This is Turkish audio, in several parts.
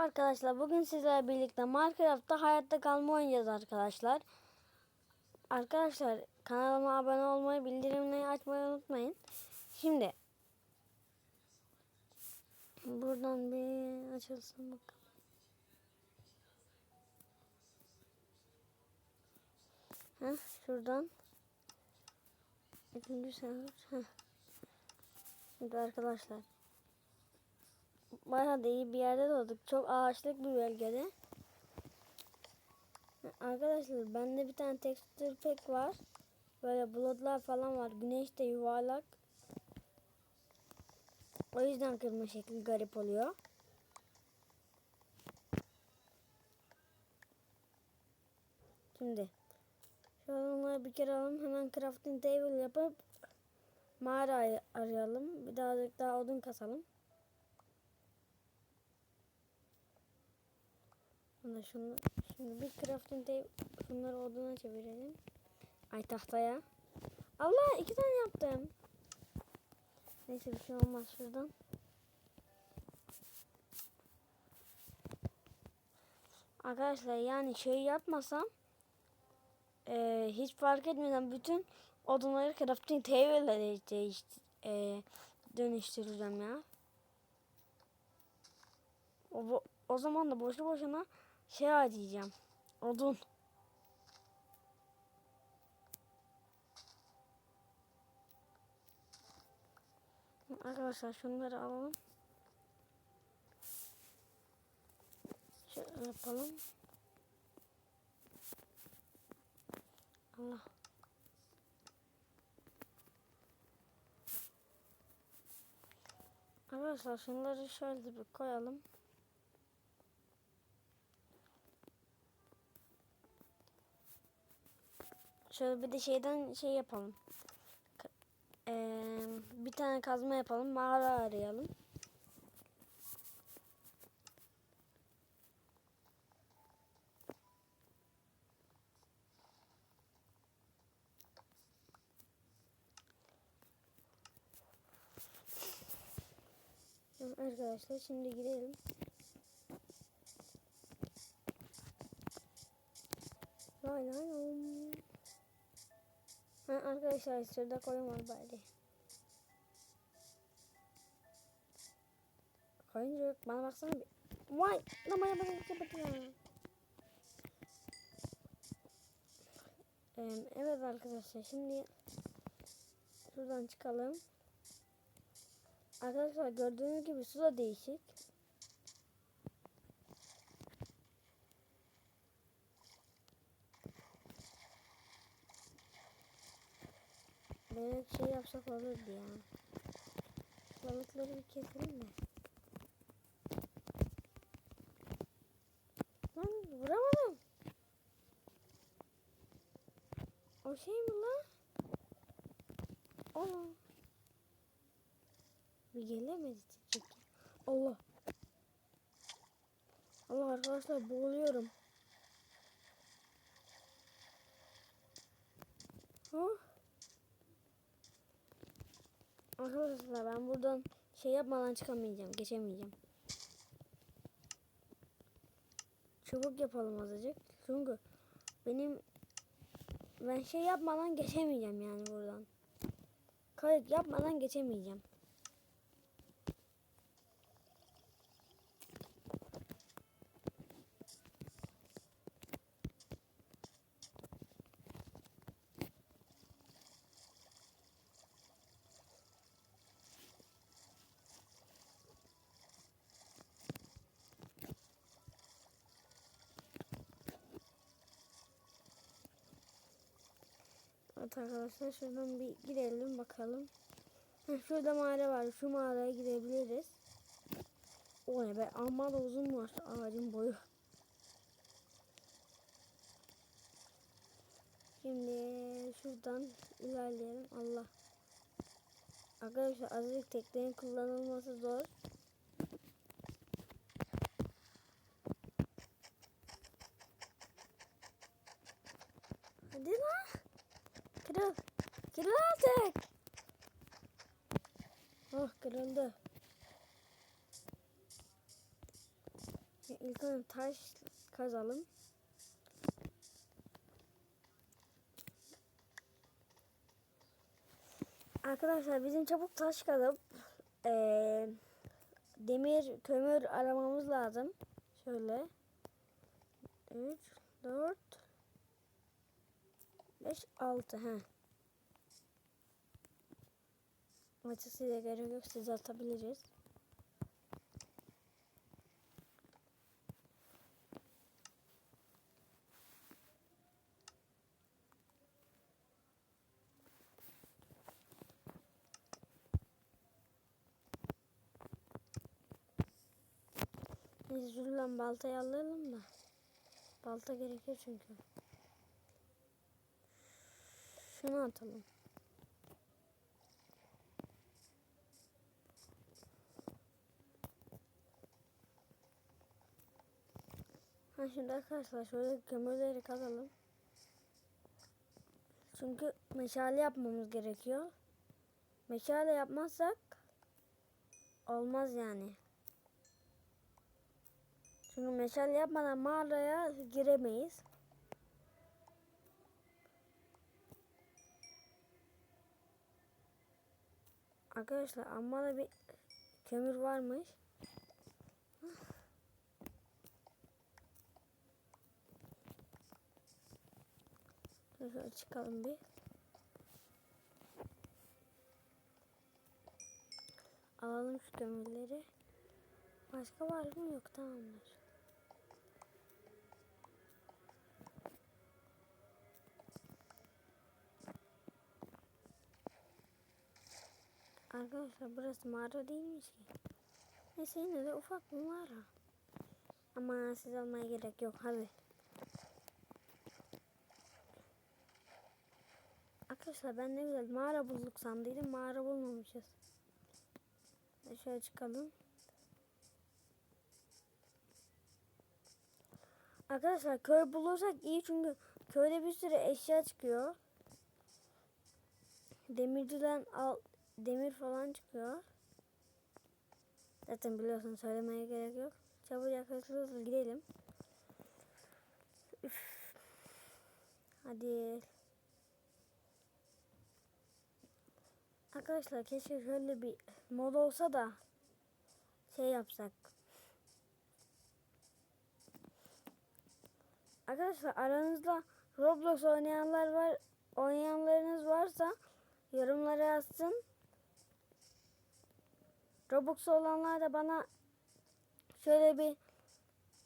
Arkadaşlar bugün sizlerle birlikte Minecraft'ta hayatta kalma oynayacağız arkadaşlar. Arkadaşlar kanalıma abone olmayı, bildirimleri açmayı unutmayın. Şimdi buradan bir açılsın bakalım. Heh, şuradan. İkinci server. Heh. Şimdi arkadaşlar bayağı iyi bir yerde doğduk. Çok ağaçlık bir bölgede. Arkadaşlar bende bir tane tekstür pek var. Böyle bulutlar falan var. Güneş de yuvarlak. O yüzden kırma şekli garip oluyor. Şimdi şöyle onları bir kere alalım. Hemen crafting table yapıp mağara arayalım. Bir daha daha odun kasalım. Şimdi, şunu, şimdi bir crafting table şunları oduna çevirelim. Ay tahtaya. Allah iki tane yaptım. Neyse bir şey olmaz şuradan. Arkadaşlar yani şey yapmasam e, hiç fark etmeden bütün odunları crafting table'le değiş, e, dönüştüreceğim ya. O, o zaman da boşu boşuna şey harcayacağım. Odun. Arkadaşlar şunları alalım. Şöyle yapalım. Allah. Arkadaşlar şunları şöyle bir koyalım. Şöyle bir de şeyden şey yapalım. Eee, bir tane kazma yapalım. Mağara arayalım. Arkadaşlar şimdi gidelim. Lay lay lom. Arkadaşlar şurada koyun var bari. Koyuncuk bana baksana bir. Vay! Lan bana bana kapatıyor. Evet arkadaşlar şimdi şuradan çıkalım. Arkadaşlar gördüğünüz gibi su da değişik. Böyle bir şey yapsak olurdu ya. Balıkları bir keselim de. Lan vuramadım. O şey mi lan? Aa. Bir gelemedi çiçek. Allah. Allah arkadaşlar boğuluyorum. Oh. Arkadaşlar ben buradan şey yapmadan çıkamayacağım. Geçemeyeceğim. Çabuk yapalım azıcık. Çünkü benim ben şey yapmadan geçemeyeceğim yani buradan. Kayık yapmadan geçemeyeceğim. Evet arkadaşlar şuradan bir gidelim bakalım. Şurada mağara var. Şu mağaraya gidebiliriz. O ne be amma da uzun var ağacın boyu. Şimdi şuradan ilerleyelim. Allah. Arkadaşlar azıcık teknenin kullanılması zor. Hadi lan. Kırıl. Kırıl artık. Oh kırıldı. ilk önce taş kazalım. Arkadaşlar bizim çabuk taş kazıp eee, demir kömür aramamız lazım. Şöyle. 3, 4, 5, 6. He. Maçı size gerek yok. Siz atabiliriz. Dur lan baltayı alalım da. Balta gerekiyor çünkü. Şunu atalım. Ha şimdi arkadaşlar şöyle kömürleri kazalım. Çünkü meşale yapmamız gerekiyor. Meşale yapmazsak olmaz yani. Çünkü meşale yapmadan mağaraya giremeyiz. Arkadaşlar amma da bir kömür varmış. Şöyle çıkalım bir. Alalım şu kömürleri. Başka var mı? Yok tamamdır. Arkadaşlar burası mağara değilmiş ki. Neyse yine de ufak bir mağara. Ama siz almaya gerek yok hadi. Arkadaşlar ben ne güzel mağara bulduk sandıydım. Mağara bulmamışız. Şöyle çıkalım. Arkadaşlar köy bulursak iyi çünkü köyde bir sürü eşya çıkıyor. Demirciden al demir falan çıkıyor. Zaten biliyorsun söylemeye gerek yok. Çabucak hızlı hızlı gidelim. Üf. Hadi. Arkadaşlar keşke şöyle bir mod olsa da şey yapsak. Arkadaşlar aranızda Roblox oynayanlar var, oynayanlarınız varsa yorumlara yazsın. Robux olanlar da bana şöyle bir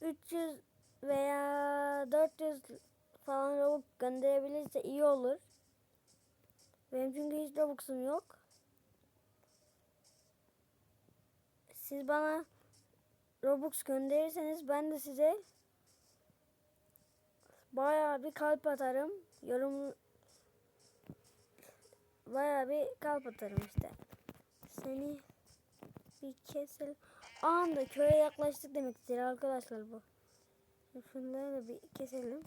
300 veya 400 falan Robux gönderebilirse iyi olur. Benim çünkü hiç Robux'um yok. Siz bana Robux gönderirseniz ben de size bayağı bir kalp atarım. Yorum bayağı bir kalp atarım işte. Seni bir keselim. Anda köye yaklaştık demektir arkadaşlar bu. Şunları da bir keselim.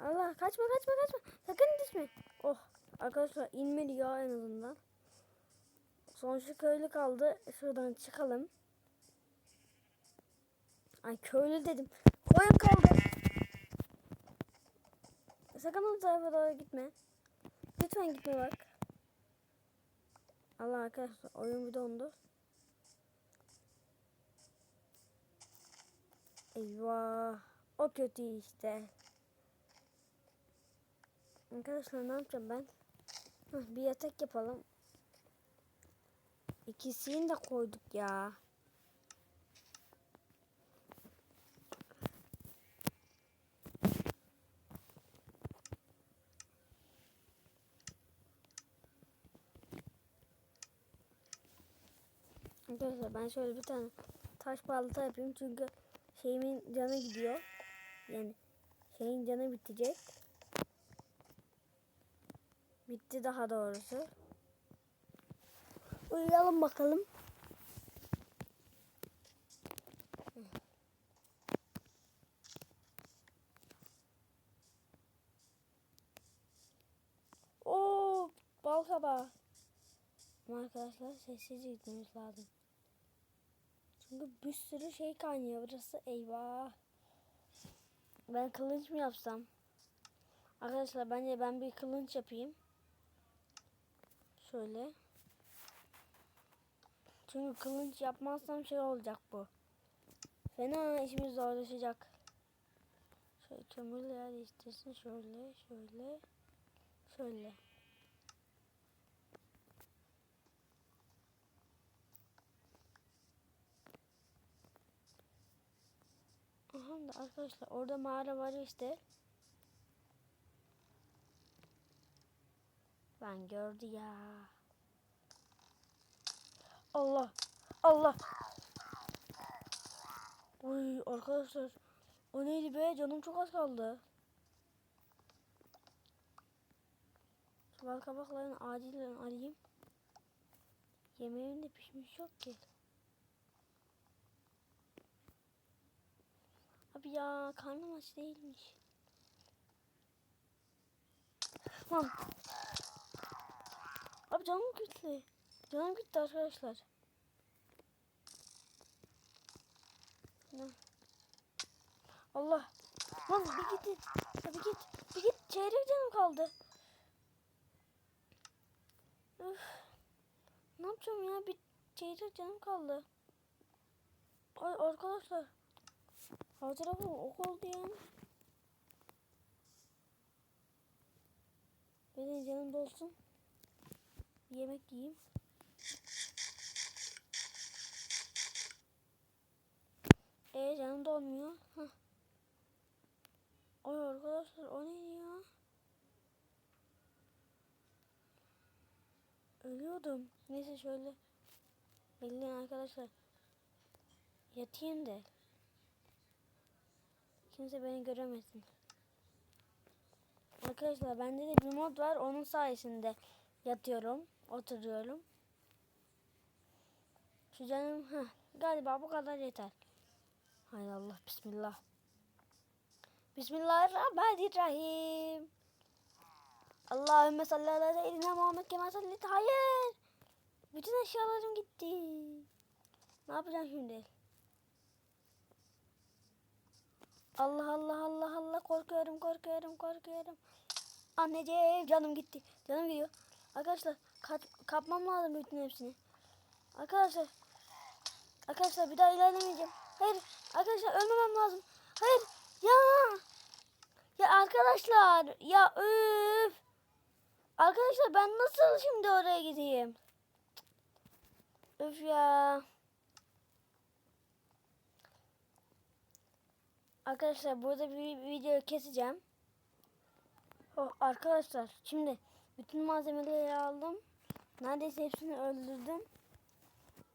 Allah kaçma kaçma kaçma. Sakın düşme. Oh arkadaşlar inmedi ya en azından. Son şu köylü kaldı. Şuradan çıkalım. Ay köylü dedim. Koyun kaldı. Sakın o tarafa doğru gitme. Lütfen gitme bak. Allah arkadaşlar oyun bir dondu. Eyvah. O kötü işte. Arkadaşlar ne yapacağım ben? Bir yatak yapalım. İkisini de koyduk ya. Arkadaşlar ben şöyle bir tane taş balta yapayım çünkü şeyimin canı gidiyor. Yani şeyin canı bitecek. Bitti daha doğrusu. Uyuyalım bakalım. Oo, bal kabağı. Arkadaşlar sessizce gitmemiz lazım. Çünkü bir sürü şey kaynıyor burası. Eyvah. Ben kılıç mı yapsam? Arkadaşlar bence ben bir kılıç yapayım. Şöyle. Çünkü kılıç yapmazsam şey olacak bu. Fena işimiz zorlaşacak. Şöyle kömürle yer değiştirsin. Şöyle, şöyle, şöyle. Aha da arkadaşlar orada mağara var işte. Ben gördü ya. Allah. Allah. Uy arkadaşlar. O neydi be? Canım çok az kaldı. Şu bal kabaklarını acilen alayım. Yemeğim de pişmiş yok ki. Abi ya karnım aç değilmiş. Lan. Abi canım gitti. Canım gitti arkadaşlar. Allah. Lan bir git. Ya bir git. Bir git. Çeyrek canım kaldı. Üf. Ne yapacağım ya? Bir çeyrek canım kaldı. Ay arkadaşlar. Her tarafım ok oldu ya. Benim canım dolsun. Bir yemek yiyeyim. E canım dolmuyor. Hah. Ay arkadaşlar o neydi ya? Ölüyordum. Neyse şöyle. Bekleyin arkadaşlar. Yatayım da. Kimse beni göremesin. Arkadaşlar bende de bir mod var. Onun sayesinde yatıyorum. Oturuyorum. Şu canım heh, galiba bu kadar yeter. Hay Allah bismillah. Bismillahirrahmanirrahim. Allahümme salli ala seyyidina Muhammed kema sallit. Hayır. Bütün eşyalarım gitti. Ne yapacağım şimdi? Allah Allah Allah Allah korkuyorum korkuyorum korkuyorum. Anneciğim canım gitti. Canım gidiyor. Arkadaşlar kat, kapmam lazım bütün hepsini. Arkadaşlar. Arkadaşlar bir daha ilerlemeyeceğim. Hayır arkadaşlar ölmemem lazım. Hayır ya. Ya arkadaşlar ya üf. Arkadaşlar ben nasıl şimdi oraya gideyim? Üf ya. Arkadaşlar burada bir video keseceğim. Oh, arkadaşlar şimdi bütün malzemeleri aldım. Neredeyse hepsini öldürdüm.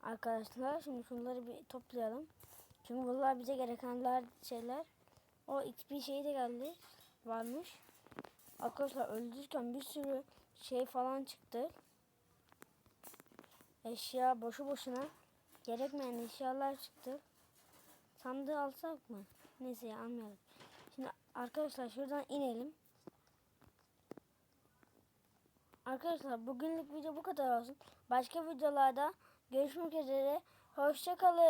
Arkadaşlar şimdi şunları bir toplayalım. Çünkü bunlar bize gerekenler şeyler. O XP şeyi de geldi. Varmış. Arkadaşlar öldürürken bir sürü şey falan çıktı. Eşya boşu boşuna gerekmeyen eşyalar çıktı. Sandığı alsak mı? Neyse ya. Şimdi arkadaşlar şuradan inelim. Arkadaşlar bugünlük video bu kadar olsun. Başka videolarda görüşmek üzere. Hoşçakalın.